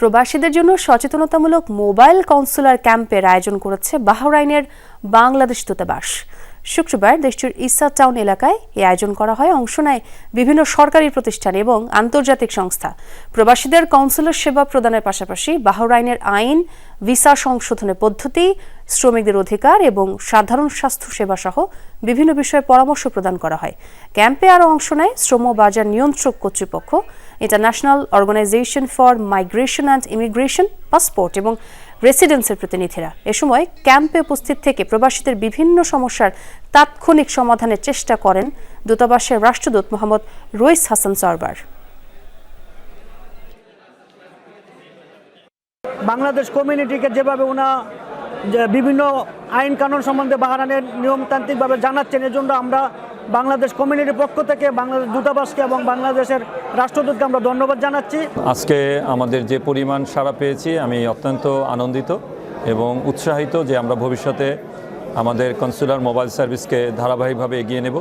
প্রবাসীদের জন্য সচেতনতামূলক মোবাইল কনসুলার ক্যাম্পের আয়োজন করেছে বাহরাইনের বাংলাদেশ দূতাবাস। শুক্রবার দেশটির ইসা টাউন এলাকায় এই আয়োজন করা হয়। অংশ নেয় বিভিন্ন সরকারি প্রতিষ্ঠান এবং আন্তর্জাতিক সংস্থা। প্রবাসীদের কাউন্সিলর সেবা প্রদানের পাশাপাশি বাহরাইনের আইন, ভিসা সংশোধনের পদ্ধতি, শ্রমিকদের অধিকার এবং সাধারণ স্বাস্থ্য সেবা সহ বিভিন্ন বিষয়ে পরামর্শ প্রদান করা হয়। ক্যাম্পে আরও অংশ নেয় শ্রম বাজার নিয়ন্ত্রক কর্তৃপক্ষ, international organization for migration and immigration passport এবং রেসিডেন্সের প্রতিনিধিরা। এ সময় ক্যাম্পে উপস্থিত থেকে প্রবাসীদের বিভিন্ন সমস্যার তাৎক্ষণিক সমাধানের চেষ্টা করেন দূতাবাসের রাষ্ট্রদূত মোহাম্মদ রইস হাসান সরবার। বাংলাদেশ কমিউনিটিকে যেভাবে ওনা বিভিন্ন আইন কানুন সম্বন্ধে বাহারানের নিয়মতান্ত্রিকভাবে জানাচ্ছেন, এজন্য আমরা বাংলাদেশ কমিউনিটির পক্ষ থেকে বাংলাদেশ দূতাবাসকে এবং বাংলাদেশের রাষ্ট্রদূতকে আমরা ধন্যবাদ জানাচ্ছি। আজকে আমাদের যে পরিমাণ সাড়া পেয়েছি, আমি অত্যন্ত আনন্দিত এবং উৎসাহিত যে আমরা ভবিষ্যতে আমাদের কনসুলার মোবাইল সার্ভিসকে ধারাবাহিকভাবে এগিয়ে নেব।